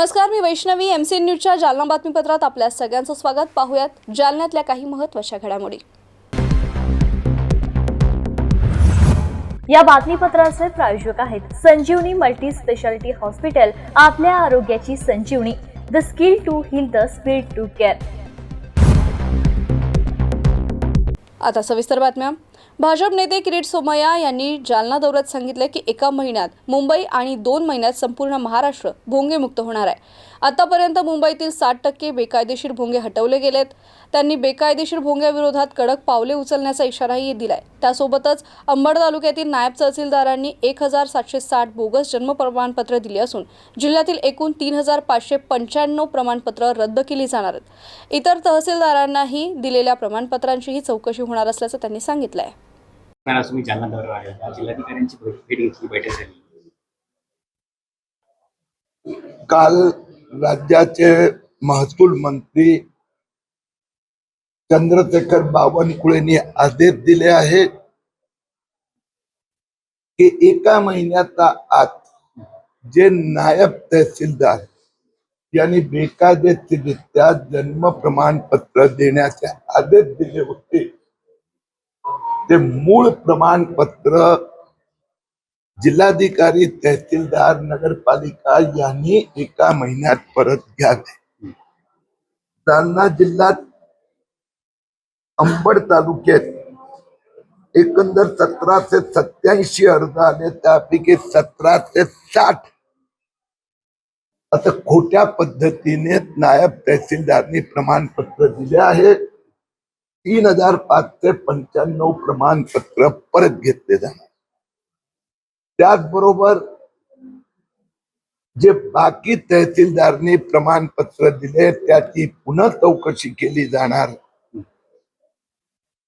नमस्कार मी Vaishnavi M C न्यूजच्या जालना बातमीपत्रात आपल्या सगळ्यांचं स्वागत. पाहूयात जालन्यातल्या काही महत्त्वाच्या घडामोडी. या बातमीपत्राचे प्रायोजक आहेत संजीवनी मल्टी स्पेशालिटी हॉस्पिटल आपल्या आरोग्याची संजीवनी. The skill to heal the speed to care आता सविस्तर बातम्या. भाजप नेते किरीट सोमय्या यांनी जालना दौऱ्यात सांगितलं की एका महिन्यात मुंबई आणि दोन महिन्यात संपूर्ण महाराष्ट्र भोंगेमुक्त होणार आहे. आतापर्यंत मुंबईतील साठ टक्के बेकायदेशीर भोंगे हटवले गेलेत. त्यांनी बेकायदेशीर भोंग्याविरोधात कडक पावले उचलण्याचा इशाराही दिलाय. त्यासोबतच अंबड तालुक्यातील नायब तहसीलदारांनी एक हजार सातशे साठ बोगस जन्म प्रमाणपत्र दिली असून जिल्ह्यातील एकूण तीन हजार पाचशे पंच्याण्णव प्रमाणपत्र रद्द केली जाणार आहेत. इतर तहसीलदारांनाही दिलेल्या प्रमाणपत्रांचीही चौकशी होणार असल्याचं त्यांनी सांगितलं आहे आज तुम्ही जालना दौरा आले होते. जिल्हाधिकाऱ्यांची भेट घेतली बैठक झाली काल राज्याचे महसूल मंत्री चंद्रशेखर बावनकुळेंनी आदेश दिले आहेत की एका महिन्याचा आत जे नायब तहसीलदार यांनी बेकायदेशीरित्या जन्म प्रमाणपत्र देण्याचे आदेश दिले होते ते मूळ प्रमाणपत्र जिल्हाधिकारी तहसीलदार नगरपालिका यांनी एका महिन्यात परत घ्यावे. जालना जिल्ह्यात अंबड तालुक्यात एकंदर सतराशे सत्याऐंशी अर्ज आले त्यापैकी सतराशे साठ असं खोट्या पद्धतीने नायब तहसीलदारनी प्रमाणपत्र दिले आहे. तीन हजार पाचशे पंच्याण्णव प्रमाणपत्र परत घेतले जाणार. त्याचबरोबर जे बाकी तहसीलदारनी प्रमाणपत्र दिले त्याची पुन्हा चौकशी केली जाणार.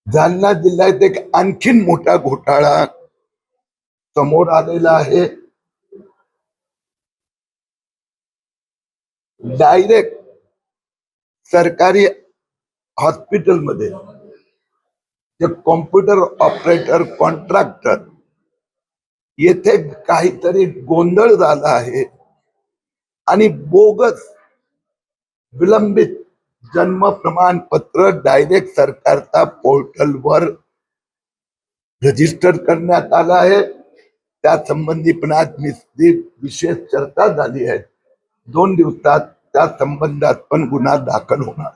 जालना जिल्ह्यात एक आणखीन मोठा घोटाळा समोर आलेला आहे. डायरेक्ट सरकारी हॉस्पिटलमध्ये. जे कॉम्प्युटर ऑपरेटर कॉन्ट्रॅक्टर येथे काहीतरी गोंधळ झाला आहे. आणि बोगस विलंबित जन्म प्रमाणपत्र डायरेक्ट सरकारच्या पोर्टलवर रजिस्टर करण्यात आलं आहे. त्या संबंधी पण आज निश्चित विशेष चर्चा झाली आहे. दोन दिवसात त्या संबंधात पण गुन्हा दाखल होणार.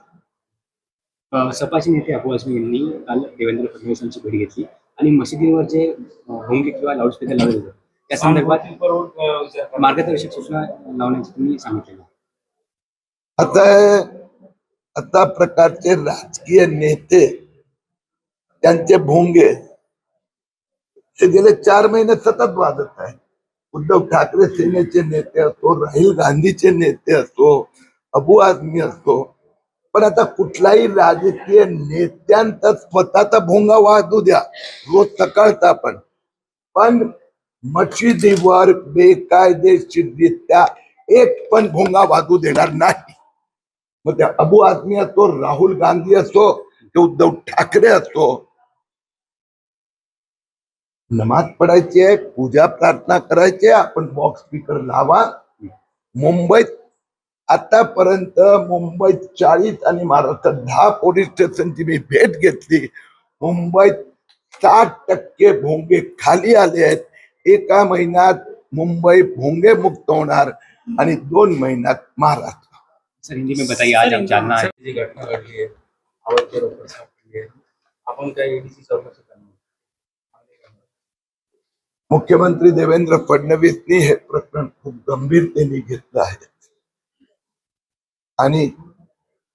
सपाचे नेते अबू आझमी यांनी काल देवेंद्र फडणवीस यांची भेट घेतली आणि मशिदींवर जे होंगे किंवा लाऊडस्पीकर लावले होते त्या संदर्भात मार्गदर्शक सूचना लावण्याचे तुम्ही सांगितलेलं. आता आता प्रकारचे राजकीय नेते त्यांचे भोंगे हे गेले चार महिने सतत वाजत आहे उद्धव ठाकरे सेनेचे नेते असो राहुल गांधीचे नेते असो अबू आझमी असो पण आता कुठलाही राजकीय नेत्यांचा स्वतःचा भोंगा वाहतू द्या. रोज सकाळचा पण. पण मशिदीवर बेकायदेशीररित्या एक पण भोंगा वाजू देणार नाही. मग त्या अबू आझमी असो राहुल गांधी असो ते उद्धव ठाकरे असो नमाज पडायची आहे पूजा प्रार्थना करायची आहे आपण बॉक्स स्पीकर लावा. मुंबईत आतापर्यंत मुंबईत चाळीस आणि महाराष्ट्रात दहा पोलीस स्टेशनची मी भेट घेतली. मुंबईत साठ टक्के भोंगे खाली आले आहेत. एका महिन्यात मुंबई भोंगे मुक्त होणार आणि दोन महिन्यात महाराष्ट्र. सर हिंदी में बताइए आज हम जालना आए जी घटना घडली आहे आवड बरोबर सापडली आहे आपण काही ईडीची चौकशी करणार मुख्यमंत्री देवेंद्र फडणवीसनी हे प्रकरण खूप गंभीरतेने घेतलं आहे. आणि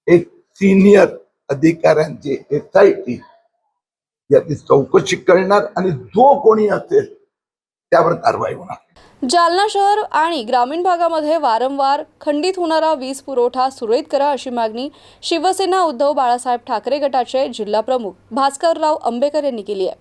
एक सिनियर अधिकाऱ्यांची एस आय टी याची चौकशी करणार आणि जो कोणी असेल त्यावर कारवाई होणार. जालना शहर आणि ग्रामीण भागामध्ये वारंवार खंडित होणारा वीज पुरवठा सुरळीत करा अशी मागणी शिवसेना उद्धव बाळासाहेब ठाकरे गटाचे जिल्हा प्रमुख भास्करराव आंबेकर यांनी केली आहे.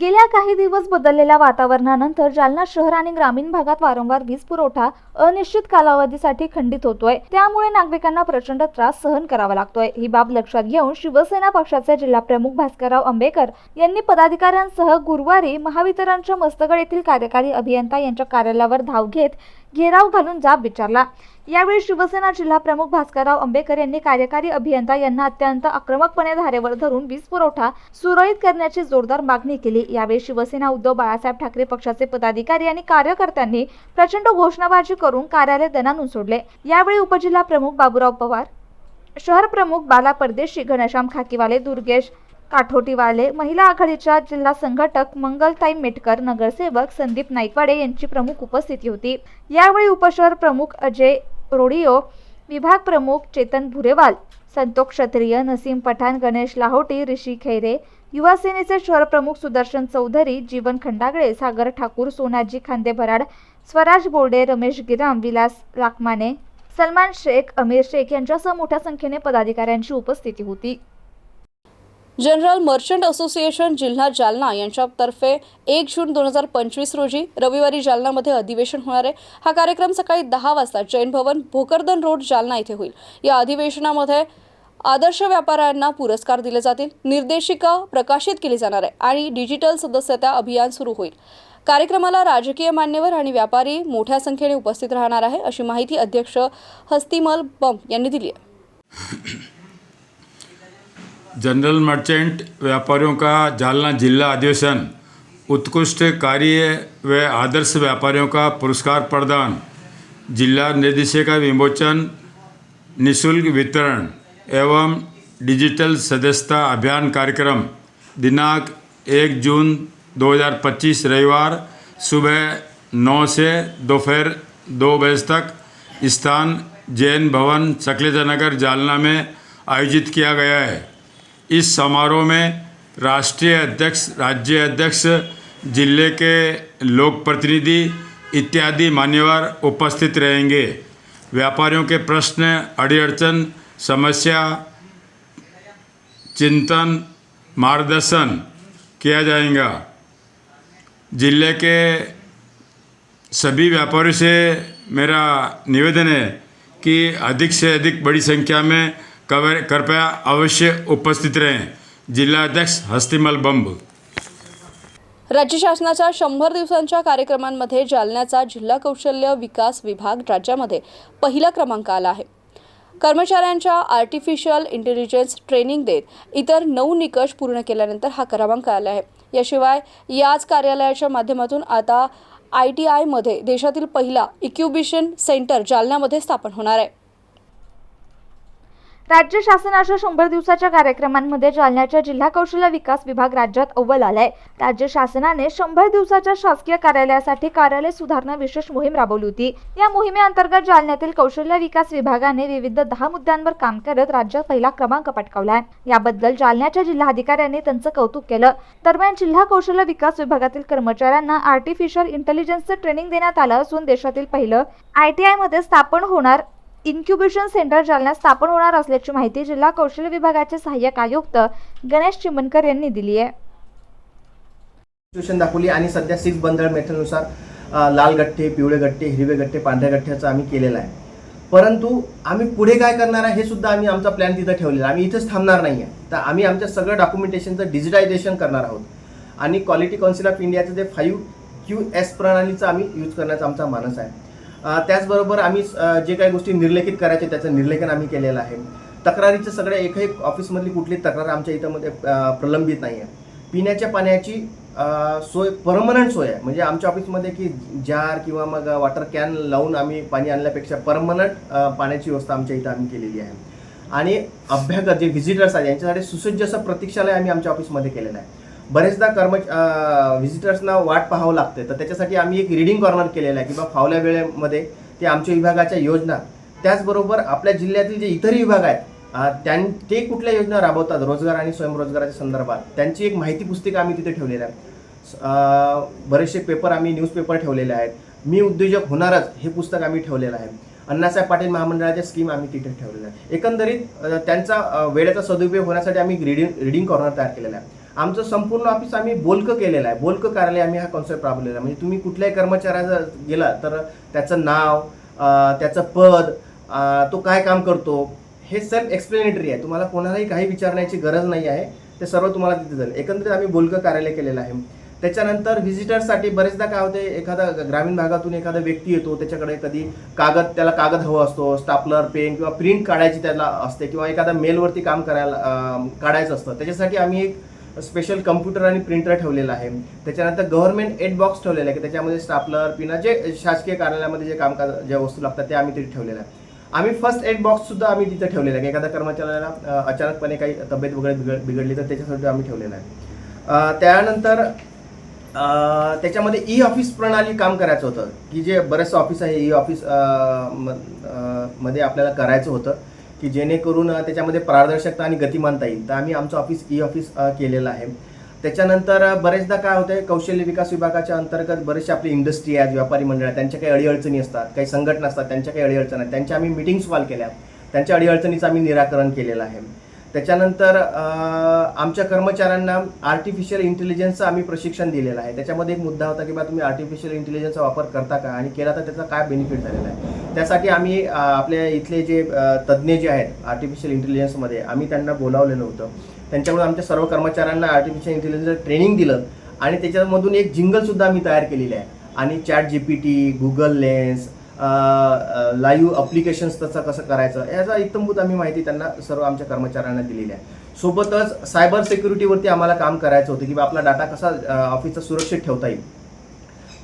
गेल्या काही दिवस बदललेल्या वातावरणानंतर जालना शहर आणि ग्रामीण भागात वारंवार वीज पुरवठा अनिश्चित कालावधीसाठी खंडित होतोय. त्यामुळे नागरिकांना प्रचंड त्रास सहन करावा लागतोय. ही बाब लक्षात घेऊन शिवसेना पक्षाचे जिल्हाप्रमुख भास्करराव आंबेकर यांनी पदाधिकाऱ्यांसह गुरुवारी महावितरणच्या मस्तगड येथील कार्यकारी अभियंता यांच्या कार्यालयावर धाव घेत घेराव घालून जाब विचारला. यावेळी शिवसेना जिल्हा प्रमुख भास्करराव आंबेकर यांनी कार्यकारी अभियंता यांना अत्यंत आक्रमकपणे धारेवर धरून वीज पुरवठा सुरळीत करण्याची जोरदार मागणी केली. यावेळी शिवसेना उद्धव बाळासाहेब ठाकरे पक्षाचे पदाधिकारी आणि कार्यकर्त्यांनी प्रचंड घोषणाबाजी करून कार्यालय दणानून सोडले. यावेळी उपजिल्हा प्रमुख बाबूराव पवार शहर प्रमुख बाला परदेशी घनश्याम खाकीवाले दुर्गेश काठोटीवाले महिला आघाडीच्या जिल्हा संघटक मंगलताई मेटकर नगरसेवक संदीप नाईकवाडे यांची प्रमुख उपस्थिती होती. यावेळी उपशहर प्रमुख अजय रोडिओ विभाग प्रमुख चेतन भुरेवाल संतोष क्षत्रिय नसीम पठाण गणेश लाहोटी ऋषी खैरे युवा सेनेचे शहर प्रमुख सुदर्शन चौधरी जीवन खंडागळे सागर ठाकूर सोनाजी खांदे भराड स्वराज बोर्डे रमेश गिराम विलास लाखमाने सलमान शेख अमीर शेख यांच्यासह मोठ्या संख्येने पदाधिकाऱ्यांची उपस्थिती होती. जनरल मर्चंट असोसिएशन जिल्हा जालना यांच्यातर्फे एक जून दोन हजार पंचवीस रोजी रविवारी जालनामध्ये अधिवेशन होणार आहे. हा कार्यक्रम सकाळी दहा वाजता जैन भवन भोकरदन रोड जालना इथे होईल. या अधिवेशनामध्ये आदर्श व्यापाऱ्यांना पुरस्कार दिले जातील निर्देशिका प्रकाशित केली जाणार आहे आणि डिजिटल सदस्यता अभियान सुरू होईल. कार्यक्रमाला राजकीय मान्यवर आणि व्यापारी मोठ्या संख्येने उपस्थित राहणार आहे अशी माहिती अध्यक्ष हस्तिमल बम यांनी दिली आहे. जनरल मर्चेंट व्यापारियों का जालना जिला अधिवेशन, उत्कृष्ट कार्य व आदर्श व्यापारियों का पुरस्कार प्रदान, जिला निर्देशिका विमोचन, निशुल्क वितरण एवं डिजिटल सदस्यता अभियान कार्यक्रम, दिनांक एक जून 2025 रविवार सुबह नौ से दोपहर दो बजे तक स्थान जैन भवन सकलेजा नगर, जालना में आयोजित किया गया है। इस समारोह में राष्ट्रीय अध्यक्ष, राज्य अध्यक्ष, ज़िले के लोक प्रतिनिधि इत्यादि मान्यवर उपस्थित रहेंगे। व्यापारियों के प्रश्न अड़ी अड़चन समस्या, चिंतन, मार्गदर्शन किया जाएगा। ज़िले के सभी व्यापारियों से मेरा निवेदन है कि अधिक से अधिक बड़ी संख्या में कवर कृपया अवश्य उपस्थित रहें। जिल्हाध्यक्ष हस्तिमल बंब। राज्य शासनाच्या शंभर दिवसांच्या कार्यक्रमांमध्ये जालन्याचा जिल्हा कौशल्य विकास विभाग राज्यामध्ये पहिला क्रमांक आला आहे. कर्मचाऱ्यांच्या आर्टिफिशियल इंटेलिजन्स ट्रेनिंग देत इतर नऊ निकष पूर्ण केल्यानंतर हा क्रमांक आला आहे. याशिवाय याच कार्यालयाच्या माध्यमातून आता आय टी आयमध्ये देशातील पहिला इक्युबिशन सेंटर जालन्यामध्ये स्थापन होणार आहे. राज्य शासनाच्या शंभर दिवसाच्या कार्यक्रमांमध्ये जालन्याच्या जिल्हा कौशल्य विकास विभाग राज्यात अव्वल आलाय. राज्य शासनाने शंभर दिवसाच्या शासकीय कार्यालयासाठी कार्यालय सुधारणा विशेष मोहीम राबवली होती. या मोहिमेअंतर्गत जालन्यातील कौशल्य विकास विभागाने विविध दहा मुद्द्यांवर काम करत राज्यात पहिला क्रमांक पटकावलाय. याबद्दल जालन्याच्या जिल्हाधिकाऱ्यांनी त्यांचं कौतुक केलं. दरम्यान जिल्हा कौशल्य विकास विभागातील कर्मचाऱ्यांना आर्टिफिशियल इंटेलिजन्सचं ट्रेनिंग देण्यात आलं असून देशातील पहिलं आय टी आयमध्ये स्थापन होणार इन्क्युबेशन सेंटर जालन्यात स्थापन होणार असल्याची माहिती जिल्हा कौशल्य विभागाचे सहाय्यक आयुक्त गणेश चिमनकर यांनी दिली आहे. सिच्युएशन दाखवली आणि सध्या सिक्स बंदर मेथडनुसार लाल गठ्ठे पिवळे गठ्ठे हिरवे गठ्ठे पांढऱ्या गठ्ठ्याचं आम्ही केलेलं आहे. परंतु आम्ही पुढे काय करणार आहे हे सुद्धा आम्ही आमचा प्लॅन तिथं ठेवलेला आहे. आम्ही इथेच थांबणार नाही आहे तर आम्ही आमच्या सगळं डॉक्युमेंटेशनचं डिजिटायझेशन करणार आहोत. आणि क्वालिटी काउन्सिल ऑफ इंडियाचं जे फाईव्ह क्यू एस प्रणालीचं आम्ही यूज करण्याचा आमचा मानस आहे. त्याचबरोबर आम्ही जे काही गोष्टी निर्लेखित करायच्या त्याचं निर्लेखन आम्ही केलेलं आहे. तक्रारीचं सगळ्या एकही ऑफिसमधली कुठली तक्रार आमच्या इथंमध्ये प्रलंबित नाही आहे पिण्याच्या पाण्याची सोय परमनंट सोय आहे. म्हणजे आमच्या ऑफिसमध्ये की जार किंवा मग वॉटर कॅन लावून आम्ही पाणी आणल्यापेक्षा परमनंट पाण्याची व्यवस्था आमच्या इथं आम्ही केलेली आहे. आणि अभ्यागत जे व्हिजिटर्स आहेत यांच्यासाठी सुसज्ज असं प्रतीक्षालय आम्ही आमच्या ऑफिसमध्ये केलेलं आहे. बरेचदा कर्मच व्हिजिटर्सना वाट पाहावं लागते तर त्याच्यासाठी आम्ही एक रिडिंग कॉर्नर केलेलं आहे किंवा फावल्या वेळेमध्ये ते आमच्या विभागाच्या योजना. त्याचबरोबर आपल्या जिल्ह्यातील जे इतरही विभाग आहेत त्यां ते कुठल्या योजना राबवतात? रोजगार आणि स्वयंरोजगाराच्या संदर्भात. त्यांची एक माहिती पुस्तिका आम्ही तिथे ठेवलेल्या आहे. बरेचसे पेपर आम्ही न्यूजपेपर ठेवलेले आहेत. मी उद्योजक होणारच हे पुस्तक आम्ही ठेवलेलं आहे. अण्णासाहेब पाटील महामंडळाच्या स्कीम आम्ही तिथे ठेवलेल्या आहेत एकंदरीत त्यांचा वेळेचा सदुपयोग होण्यासाठी आम्ही रिडिंग रिडिंग कॉर्नर तयार केलेला आहे. आमचं संपूर्ण ऑफिस आम्ही बोलकं केलेलं आहे. बोलकं कार्यालय आम्ही हा कॉन्सेप्ट राबवलेला आहे. म्हणजे तुम्ही कुठल्याही कर्मचाऱ्याचा गेला तर त्याचं नाव त्याचं पद तो काय काम करतो हे सेल्फ एक्सप्लेनेटरी आहे. तुम्हाला कोणालाही काही विचारण्याची गरज नाही आहे. ते सर्व तुम्हाला तिथे जाईल. एकंदरीत आम्ही बोलकं कार्यालय केलेलं आहे. त्याच्यानंतर व्हिजिटर्ससाठी बरेचदा काय होते एखादा ग्रामीण भागातून एखादा व्यक्ती येतो त्याच्याकडे कधी कागद त्याला कागद हवा असतो स्टापलर पेन किंवा प्रिंट काढायची त्याला असते किंवा एखादा मेलवरती काम करायला काढायचं असतं. त्याच्यासाठी आम्ही एक स्पेशल कम्प्युटर आणि प्रिंटर ठेवलेलं आहे. त्याच्यानंतर गव्हर्नमेंट एड बॉक्स ठेवलेला आहे की त्याच्यामध्ये स्टापलर पिना जे शासकीय कार्यालयामध्ये जे कामकाज ज्या वस्तू लागतात ते आम्ही तिथे ठेवलेलं आहे. आम्ही फर्स्ट एड बॉक्ससुद्धा आम्ही तिथे ठेवलेला आहे. की एखाद्या कर्मचाऱ्याला अचानकपणे काही तब्येत वगैरे बिघड बिघडली तर त्याच्यासाठी आम्ही ठेवलेलं आहे. त्यानंतर त्याच्यामध्ये ई ऑफिस प्रणाली काम करायचं होतं की जे बरेचसं ऑफिस आहे ई ऑफिसमध्ये आपल्याला करायचं होतं. की जेणेकरून त्याच्यामध्ये पारदर्शकता आणि गतिमानता येईल. तर आम्ही आमचं ऑफिस ई ऑफिस केलेलं आहे. त्याच्यानंतर बरेचदा काय होतं कौशल्य विकास विभागाच्या अंतर्गत बरेचसे आपली इंडस्ट्री आहेत व्यापारी मंडळ आहेत त्यांच्या काही अडीअडचणी असतात काही संघटना असतात त्यांच्या काही अडीअडचणी आहेत. त्यांच्या आम्ही मिटिंग्स कॉल केल्या. त्यांच्या अडीअडचणीचं आम्ही निराकरण केलेलं आहे. त्याच्यानंतर आमच्या कर्मचाऱ्यांना आर्टिफिशियल इंटेलिजन्सचं आम्ही प्रशिक्षण दिलेलं आहे. त्याच्यामध्ये एक मुद्दा होता की बा तुम्ही आर्टिफिशियल इंटेलिजन्सचा वापर करता का आणि केला तर त्याचा काय बेनिफिट झालेला आहे? त्यासाठी आम्ही आपल्या इथले जे तज्ज्ञ जे आहेत आर्टिफिशियल इंटेलिजन्समध्ये आम्ही त्यांना बोलावलेलं होतं. त्यांच्यामुळे आमच्या सर्व कर्मचाऱ्यांना आर्टिफिशियल इंटेलिजन्सचं ट्रेनिंग दिलं आणि त्याच्यामधून एक जिंगलसुद्धा आम्ही तयार केलेली आहे. आणि chat G P T Google lens live applications तसं कसं करायचं याचा इत्यंभूत आम्ही माहिती त्यांना सर्व आमच्या कर्मचाऱ्यांना दिलेली आहे. सोबतच सायबर सिक्युरिटीवरती आम्हाला काम करायचं होतं की बा आपला डाटा कसा ऑफिसचा सुरक्षित ठेवता येईल.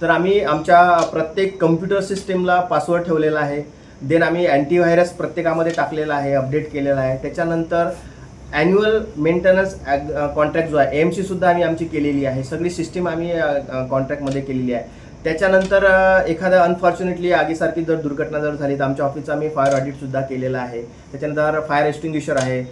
तर आम्ही आमच्या प्रत्येक कम्प्युटर सिस्टीमला पासवर्ड ठेवलेला आहे. देन आम्ही अँटीव्हायरस प्रत्येकामध्ये टाकलेला आहे अपडेट केलेला आहे. त्याच्यानंतर ॲन्युअल मेंटेनन्स कॉन्ट्रॅक्ट जो आहे एम सुद्धा आम्ही आमची केलेली आहे. सगळी सिस्टीम आम्ही कॉन्ट्रॅक्टमध्ये केलेली आहे. त्याच्यानंतर अ, एखादा अनफॉर्च्युनेटली आगीसारखी जर दुर्घटना जर झाली तर आमच्या ऑफिसचा आम्ही फायर ऑडिटसुद्धा केलेला आहे. त्याच्यानंतर फायर एक्स्टिंग्विशर आहे.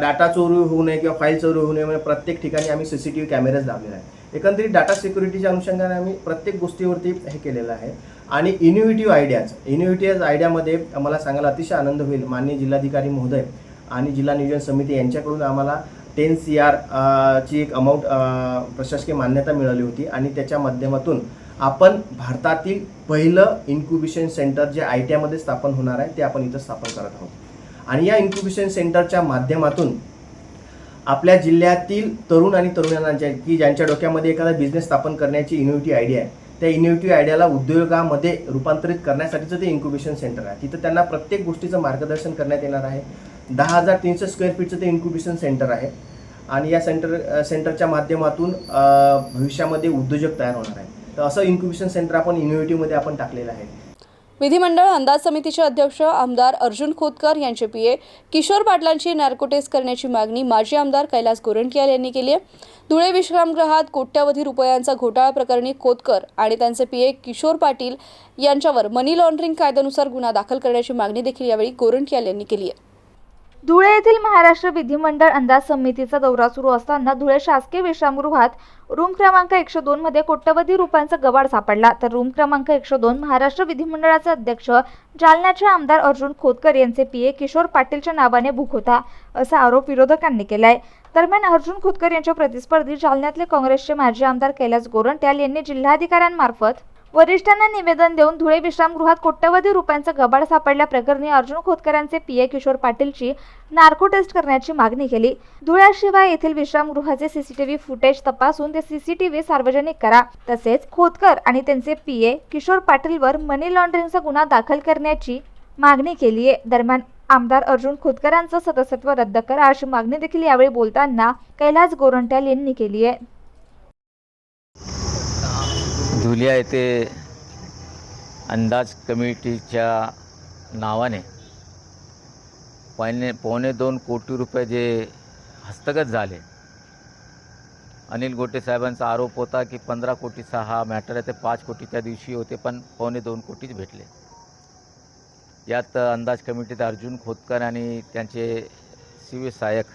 डाटा चोरी होऊ नये किंवा फाईल चोरी होऊ नये म्हणजे प्रत्येक ठिकाणी आम्ही C C T V cameras लावलेला आहे एकंदरीत डाटा सिक्युरिटीच्या अनुषंगाने आम्ही प्रत्येक गोष्टीवरती हे केलेलं आहे. आणि इनोव्हेटिव्ह आयडियाज इनोव्हेटिव्ह आयडियामध्ये मला सांगायला अतिशय आनंद होईल माननीय जिल्हाधिकारी महोदय आणि जिल्हा नियोजन समिती यांच्याकडून आम्हाला टेन सी आर ची एक अमाऊंट प्रशासकीय मान्यता मिळाली होती. आणि त्याच्या माध्यमातून आपण भारतातील पहिलं इन्क्युबेशन सेंटर जे आय टी आयमध्ये स्थापन होणार आहे ते आपण इथं स्थापन करत आहोत. आणि या इन्क्युबेशन सेंटरच्या माध्यमातून आपल्या जिल्ह्यातील तरुण आणि तरुणांच्या की ज्यांच्या डोक्यामध्ये एखादा बिझनेस स्थापन करण्याची इनोव्हेटिव्ह आयडिया आहे त्या इनोव्हेटिव्ह आयडियाला उद्योगामध्ये रूपांतरित करण्यासाठीचं ते इन्क्युबेशन सेंटर आहे. तिथं त्यांना प्रत्येक गोष्टीचं मार्गदर्शन करण्यात येणार आहे. दहा हजार तीनशे स्क्वेअर फीटचं ते इन्क्युबेशन सेंटर आहे. आणि या सेंटर सेंटरच्या माध्यमातून भविष्यामध्ये उद्योजक तयार होणार आहे तर असं इन्क्युबेशन सेंटर आपण इनोव्हेटिव्हमध्ये आपण टाकलेलं आहे. विधिमंडळ अंदाज समितीचे अध्यक्ष आमदार अर्जुन खोतकर यांचे पीए किशोर पाटलांची नार्कोटेस्ट करण्याची मागणी माजी आमदार कैलास गोरंट्याल यांनी केली आहे. धुळे विश्रामगृहात कोट्यावधी रुपयांचा घोटाळा प्रकरणी खोतकर आणि त्यांचे पीए किशोर पाटील यांच्यावर मनी लॉन्ड्रिंग कायद्यानुसार गुन्हा दाखल करण्याची मागणी देखील यावेळी गोरंट्याल यांनी केली आहे. धुळे येथील महाराष्ट्र विधिमंडळ अंदाज समितीचा दौरा सुरू असताना धुळे शासकीय विश्रामगृहात रूम क्रमांक एकशे दोन मध्ये कोट्यवधी रुपयांचा गवाड सापडला. तर रूम क्रमांक एकशे दोन महाराष्ट्र विधिमंडळाचे अध्यक्ष जालन्याचे आमदार अर्जुन खोतकर यांचे पीए किशोर पाटीलच्या नावाने बुक होता असा आरोप विरोधकांनी केलाय. दरम्यान अर्जुन खोतकर यांच्या प्रतिस्पर्धी जालन्यातले काँग्रेसचे माजी आमदार कैलास गोरंट्याल यांनी जिल्हाधिकाऱ्यांमार्फत वरिष्ठांना निवेदन देऊन धुळे विश्रामगृहात कोट्यवधी रुपयांचा गबाड सापडल्या प्रकरणी अर्जुन खोतकरांचे पी ए किशोर पाटीलची नार्को टेस्ट करण्याची मागणी केली. धुळ्याशिवाय येथील विश्रामगृहाचे सीसीटीव्ही फुटेज तपासून ते सीसीटीव्ही सार्वजनिक करा. तसेच खोतकर आणि त्यांचे पी ए किशोर पाटीलवर मनी लॉन्ड्रिंगचा गुन्हा दाखल करण्याची मागणी केली आहे दरम्यान आमदार अर्जुन खोतकरांचं सदस्यत्व रद्द करा अशी मागणी देखील यावेळी बोलताना कैलास गोरंट्याल यांनी केली आहे धुलिया येथे अंदाज कमिटीच्या नावाने पावणे पावणे दोन कोटी रुपये जे हस्तगत झाले. अनिल गोटे साहेबांचा आरोप होता की पंधरा कोटीचा हा मॅटर आहे ते पाच कोटी त्या दिवशी होते पण पावणे दोन कोटीच भेटले. यात अंदाज कमिटीत अर्जुन खोतकर आणि त्यांचे शिव सहाय्यक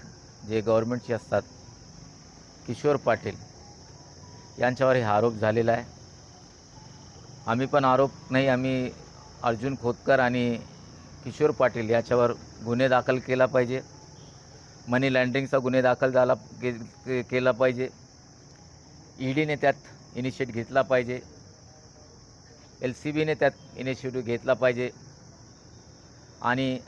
जे गव्हर्मेंटचे असतात किशोर पाटील यांच्यावर हे आरोप झालेला आहे. आम्ही पण आरोप नाही आम्ही अर्जुन खोतकर आणि किशोर पाटील याच्यावर गुन्हे दाखल केला पाहिजे. मनी लँड्रिंगचा गुन्हे दाखल झाला के के- केला पाहिजे. ई डीने त्यात इनिशिएट घेतला पाहिजे. एल सी बीने त्यात इनिशिएटिव्ह घेतला पाहिजे. आणि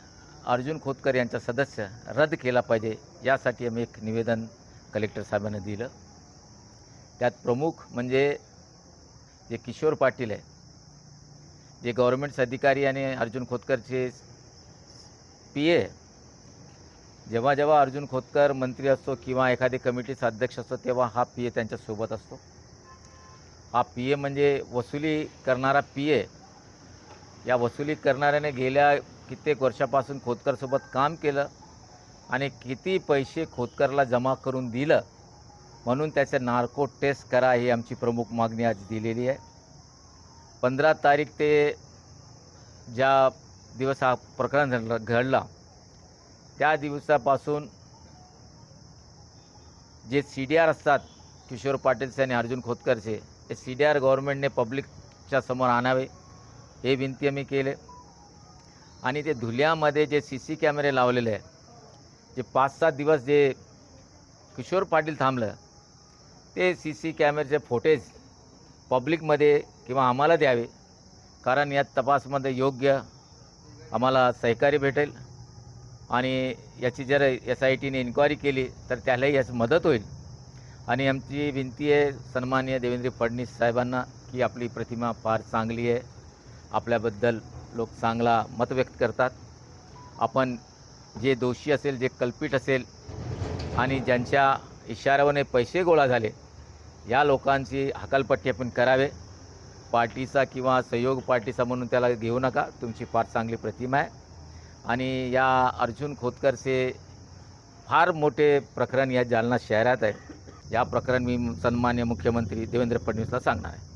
अर्जुन खोतकर यांचा सदस्य रद्द केला पाहिजे यासाठी आम्ही एक निवेदन कलेक्टर साहेबांना दिलं. त्यात प्रमुख म्हणजे जे किशोर पाटील आहे जे गव्हर्मेंट अधिकारी आणि अर्जुन खोतकरचे पी ए जेव्हा जेव्हा अर्जुन खोतकर मंत्री असतो किंवा एखादी कमिटीचा अध्यक्ष असतो तेव्हा हा पी ए त्यांच्यासोबत असतो. हा पी ए म्हणजे वसुली करणारा पी ए. या वसुली करणाऱ्याने गेल्या कित्येक वर्षापासून खोतकरसोबत काम केलं आणि किती पैसे खोतकरला जमा करून दिलं म्हणून त्याचं नार्को टेस्ट करा ही आमची प्रमुख मागणी आज दिलेली आहे. पंधरा तारीख ते ज्या दिवस हा प्रकरण घडला त्या दिवसापासून जे सी डी आर असतात किशोर पाटीलचे आणि अर्जुन खोतकरचे ते सी डी आर गव्हर्नमेंटने पब्लिकच्या समोर आणावे हे विनंती आम्ही केले. आणि ते धुल्यामध्ये जे सी सी कॅमेरे लावलेले आहे जे पाच सात दिवस जे किशोर पाटील थांबलं ते सी सी कॅमेऱ्याचे फोटेज पब्लिकमध्ये किंवा आम्हाला द्यावे. कारण या तपासमध्ये योग्य आम्हाला सहकार्य भेटेल. आणि याची जर एस आय टीने इन्क्वायरी केली तर त्यालाही याची मदत होईल. आणि आमची विनंती आहे सन्माननीय देवेंद्र फडणवीस साहेबांना की आपली प्रतिमा फार चांगली आहे. आपल्याबद्दल लोक चांगला मत व्यक्त करतात. आपण जे दोषी असेल जे कल्पित असेल आणि ज्यांच्या इशाऱ्यावरने पैसे गोळा झाले. या लोकांची हकालपट्टी आपण करावे. पार्टीचा किंवा सहयोग पार्टीचा म्हणून त्याला घेऊ नका. तुमची फार चांगली प्रतिमा आहे. आणि या अर्जुन खोतकरचे फार मोठे प्रकरण या जालना शहरात आहे. या प्रकरण मी सन्मान्य मुख्यमंत्री देवेंद्र फडणवीसला सांगणार आहे.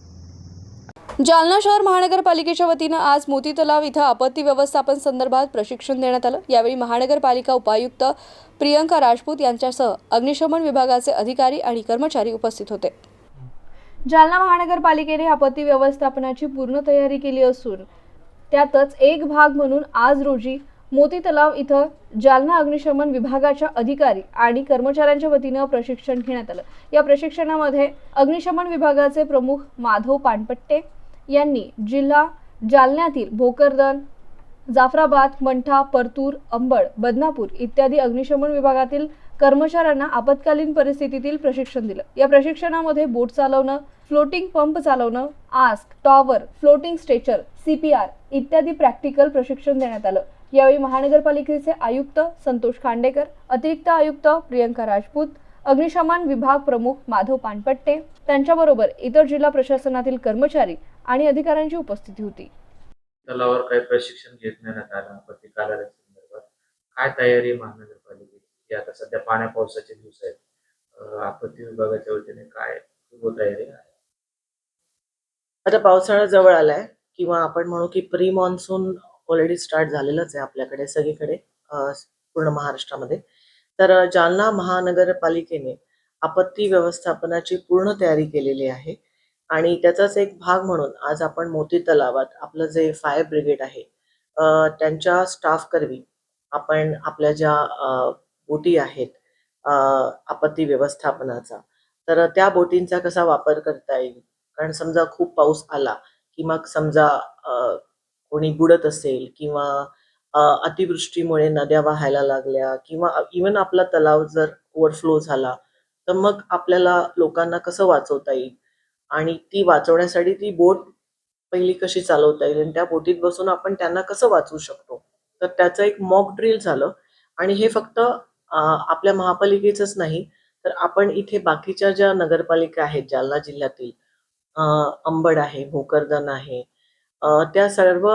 जालना शहर महानगरपालिकेच्या वतीनं आज मोती तलाव इथं आपत्ती व्यवस्थापन संदर्भात प्रशिक्षण देण्यात आलं. यावेळी महानगरपालिका उपायुक्त प्रियंका राजपूत यांच्यासह अग्निशमन विभागाचे अधिकारी आणि कर्मचारी उपस्थित होते. जालना महानगरपालिकेने आपत्ती व्यवस्थापनाची पूर्ण तयारी केली असून त्यातच एक भाग म्हणून आज रोजी मोती तलाव इथं जालना अग्निशमन विभागाच्या अधिकारी आणि कर्मचाऱ्यांच्या वतीनं प्रशिक्षण घेण्यात आलं. या प्रशिक्षणामध्ये अग्निशमन विभागाचे प्रमुख माधव पानपट्टे यांनी जिल्हा जालन्यातील भोकरदन जाफराबाद मंठा परतूर अंबड बदनापूर इत्यादी अग्निशमन विभागातील कर्मचाऱ्यांना आपत्कालीन परिस्थितीतील प्रशिक्षण दिलं. या प्रशिक्षणामध्ये बोट चालवणं फ्लोटिंग पंप चालवणं ask tower floating stretcher CPR इत्यादी प्रॅक्टिकल प्रशिक्षण देण्यात आलं. यावेळी महानगरपालिकेचे आयुक्त संतोष खांडेकर अतिरिक्त आयुक्त प्रियंका राजपूत अग्निशमन विभाग प्रमुख माधव पानपट्टे त्यांच्याबरोबर इतर जिल्हा प्रशासनातील कर्मचारी आणि अधिकाऱ्यांची उपस्थिती होती. तलावर काही प्रशिक्षण घेण्यात आलं आपत्ती कालावधी संदर्भात. काय तयारी महानगरपालिकेची? आता सध्या पाण्या पावसाचे दिवस आहेत. आपत्ती विभागाच्या वतीने काय पूर्व तयारी आहे? आता पावसाळा जवळ आलाय किंवा आपण म्हणू की प्री मान्सून ऑलरेडी स्टार्ट झालेलंच आहे आपल्याकडे सगळीकडे पूर्ण महाराष्ट्रामध्ये. तर जालना महानगरपालिकेने आपत्ती व्यवस्थापनाची पूर्ण तयारी केलेली आहे आणि त्याचाच एक भाग म्हणून आज आपण मोती तलावात आपलं जे फायर ब्रिगेड आहे त्यांच्या स्टाफ करवी आपण आपल्या ज्या बोटी आहेत आपत्ती व्यवस्थापनाचा तर त्या बोटींचा कसा वापर करता येईल? कारण समजा खूप पाऊस आला की मग समजा कोणी बुडत असेल किंवा अतिवृष्टीमुळे नद्या वाहायला लागल्या किंवा इवन आपला तलाव जर ओव्हरफ्लो झाला तर मग आपल्याला लोकांना कसं वाचवता येईल? आणि ती वाचवण्यासाठी ती बोट पहिली कशी चालवता येईल? आणि त्या बोटीत बसून आपण त्यांना कसं वाचवू शकतो? तर त्याचं एक मॉक ड्रिल झालं. आणि हे फक्त आपल्या महापालिकेचंच नाही तर आपण इथे बाकीच्या ज्या नगरपालिका आहेत जालना जिल्ह्यातील अंबड आहे भोकरदन आहे त्या सर्व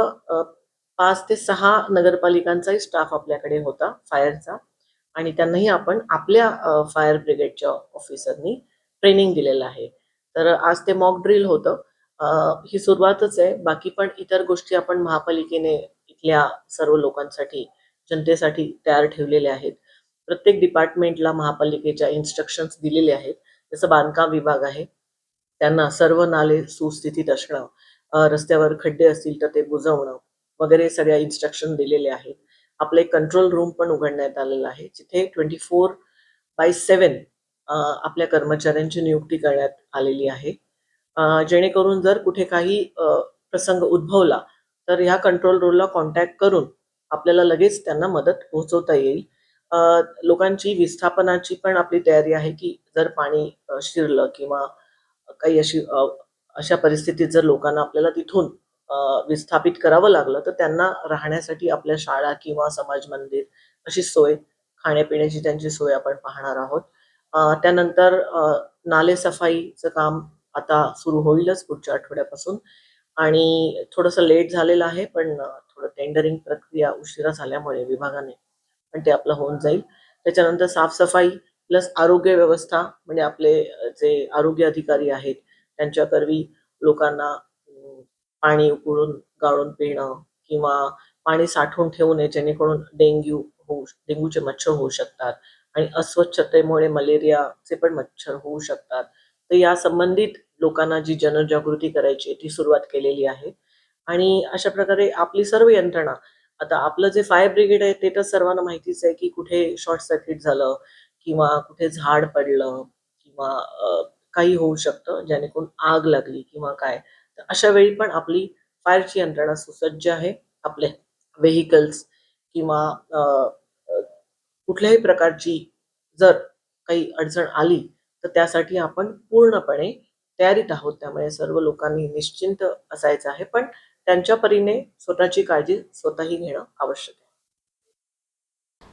पाच ते सहा नगरपालिकांचाही स्टाफ आपल्याकडे होता फायरचा आणि त्यांनाही आपण आपल्या फायर ब्रिगेडच्या ऑफिसरनी ट्रेनिंग दिलेलं आहे. तर आज ते मॉक ड्रिल होतं. ही सुरुवातच आहे. बाकी पण इतर गोष्टी आपण महापालिकेने इथल्या सर्व लोकांसाठी जनतेसाठी तयार ठेवलेल्या आहेत. प्रत्येक डिपार्टमेंटला महापालिकेच्या इन्स्ट्रक्शन्स दिलेले आहेत. जसं बांधकाम विभाग आहे त्यांना सर्व नाले सुस्थितीत असणं रस्त्यावर खड्डे असतील तर ते बुजवणं वगैरे सगळ्या इन्स्ट्रक्शन दिलेले आहेत. आपलं एक कंट्रोल रूम पण उघडण्यात आलेलं आहे. जिथे ट्वेंटी फोर बाय सेवन आपल्या कर्मचाऱ्यांची नियुक्ती करण्यात आलेली आहे. जेणेकरून जर कुठे काही प्रसंग उद्भवला तर ह्या कंट्रोल रूमला कॉन्टॅक्ट करून आपल्याला लगेच त्यांना मदत पोहोचवता येईल. लोकांची विस्थापनाची पण आपली तयारी आहे की जर पाणी शिरलं किंवा काही अशी अशा परिस्थितीत जर लोकांना आपल्याला तिथून विस्थापित करावं लागलं तर त्यांना राहण्यासाठी आपल्या शाळा किंवा समाज मंदिर अशी सोय खाण्यापिण्याची त्यांची सोय आपण पाहणार आहोत. त्यानंतर नाले सफाईचं काम आता सुरू होईलच पुढच्या आठवड्यापासून. आणि थोडंसं लेट झालेलं आहे पण थोडं टेंडरिंग प्रक्रिया उशिरा झाल्यामुळे विभागाने पण ते आपलं होऊन जाईल. त्याच्यानंतर साफसफाई प्लस आरोग्य व्यवस्था म्हणजे आपले जे आरोग्य अधिकारी आहेत त्यांच्याकरवी लोकांना पाणी उकळून गाळून पिणं किंवा पाणी साठवून ठेवू नये जेणेकरून डेंग्यू होऊ डेंग्यूचे मच्छर होऊ शकतात आणि अस्वच्छतेमुळे मलेरियाचे पण मच्छर होऊ शकतात. तर या संबंधित लोकांना जी जनजागृती करायची आहे ती सुरुवात केलेली आहे. आणि अशा प्रकारे आपली सर्व यंत्रणा आता आपलं जे फायर ब्रिगेड आहे ते तर सर्वांना माहितीच आहे की कुठे शॉर्ट सर्किट झालं किंवा कुठे झाड पडलं किंवा काही होऊ शकतं जेणेकरून आग लागली किंवा काय. अशा वेळी पण आपली फायरची यंत्रणा सुसज्ज आहे. आपले व्हेकल्स किंवा कुठल्याही प्रकारची जर काही अडचण आली तर त्यासाठी आपण पूर्णपणे तयारीत आहोत. त्यामुळे सर्व लोकांनी निश्चिंत असायचं आहे. पण त्यांच्या परीने स्वतःची काळजी स्वतःही घेणं आवश्यक आहे.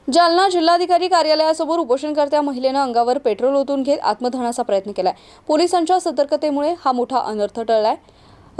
जालना जिल्हाधिकारी कार्यालयासमोर उपोषणकर्त्या महिलेनं अंगावर पेट्रोल ओतून घेत आत्मदहनाचा प्रयत्न केलाय. पोलिसांच्या सतर्कतेमुळे हा मोठा अनर्थ टळलाय.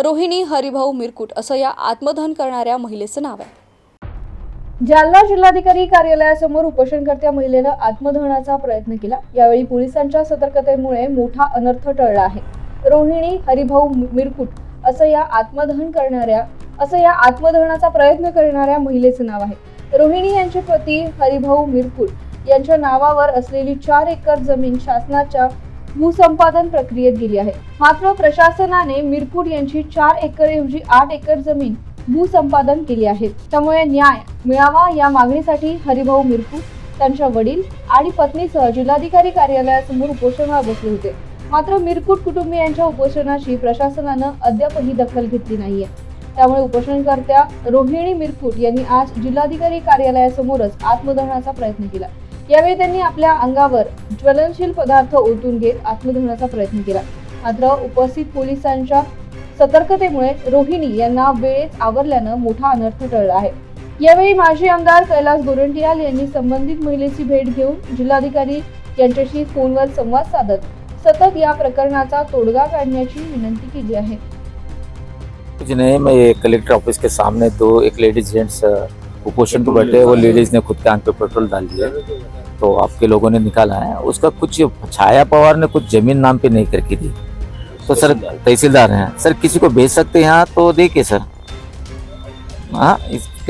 रोहिणी हरिभाऊ मिरकुट असं या आत्मदहन करणाऱ्या महिलेचं नाव आहे. जालना जिल्हाधिकारी कार्यालयासमोर उपोषणकर्त्या महिलेनं आत्मदहनाचा प्रयत्न केला. यावेळी पोलिसांच्या सतर्कतेमुळे मोठा अनर्थ टळला आहे. रोहिणी हरिभाऊ मिरकुट असं या आत्मदहन करणाऱ्या असं या आत्मदहनाचा प्रयत्न करणाऱ्या महिलेचं नाव आहे. रोहिणी यांचे पती हरिभाऊ मिरकुट यांच्या नावावर असलेली चार एकर जमीन शासनाच्या भूसंपादन प्रक्रियेत गेली आहे. मात्र प्रशासनाने मिरकुट यांची चार एकर ऐवजी आठ एकर जमीन भूसंपादन केली आहे. त्यामुळे न्याय मिळावा या मागणीसाठी हरिभाऊ मिरकुट त्यांच्या वडील आणि पत्नीसह जिल्हाधिकारी कार्यालयासमोर उपोषणाला बसले होते. मात्र मिरकूट कुटुंबियांच्या उपोषणाची प्रशासनानं अद्यापही दखल घेतली नाहीये. त्यामुळे उपोषणकर्त्या रोहिणी मिरकूट यांनी आज जिल्हाधिकारी कार्यालयासमोरच आत्मदहनाचा प्रयत्न केला. यावेळी त्यांनी आपल्या अंगावर ज्वलनशील पदार्थ ओतून घेत आत्मदहनाचा प्रयत्न केला. मात्र उपस्थित पोलिसांच्या सतर्कतेमुळे रोहिणी यांना वेळेत आवरल्यानं मोठा अनर्थ टळला आहे. यावेळी माजी आमदार कैलास गोरंटियाल यांनी संबंधित महिलेची भेट घेऊन जिल्हाधिकारी यांच्याशी फोनवर संवाद साधत सतत या प्रकरणाचा तोडगा काढण्याची विनंती केली आहे. कुछ नहीं मैं ये कलेक्टर ऑफिस के सामने दो एक लेडीज जेंट्स कुपोषण पे बैठे वो लेडीज ने खुद के आंख पे पेट्रोल डाल दिया। तो आपके लोगों ने निकाला है। उसका कुछ छाया पवार ने कुछ ज़मीन नाम पे नहीं करके दी। तो सर तहसीलदार। हैं। सर किसी को भेज सकते हैं यहाँ? तो देखिए सर। हाँ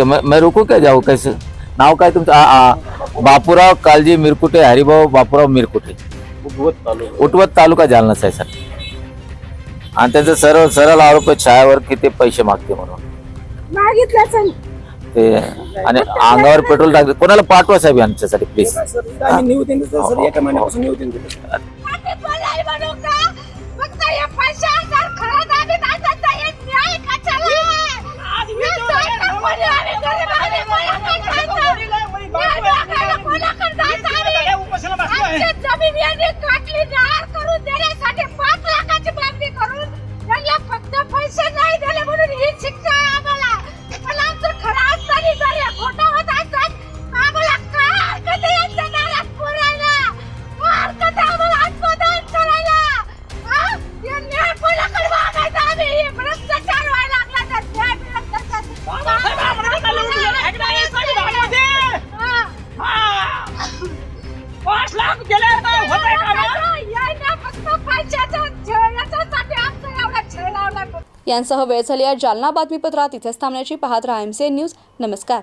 मैं, मैं रुकू क्या? जाऊ कैसे? नाव काय तुमचं आ, आ, बापूराव कालजी मिरकुटे हरिभाऊ बापूराव मिरकुटे। उटवत तालुका। जालनाच आहे सर। आणि त्यांचा सरळ सरळ आरोप आहे छायावर की ते पैसे मागते म्हणून मागितलंच नाही. ते आणि अंगावर पेट्रोल टाकते कोणाला पाठवा साहेब यांच्यासाठी प्लीज आम्ही बोलाय म्हणू का? फक्त यांसह वेळ झाली आहे. जालना बातमीपत्रात इथेच थांबण्याची पाहत राहा एम न्यूज. नमस्कार.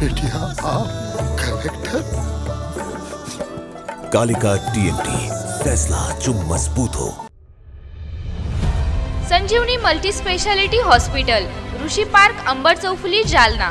बेटिया आप कलेक्टर कालिका टीएमटी फैसला जो मजबूत हो। Sanjeevani multi speciality hospital Rishi park Ambad चौफुली Jalna.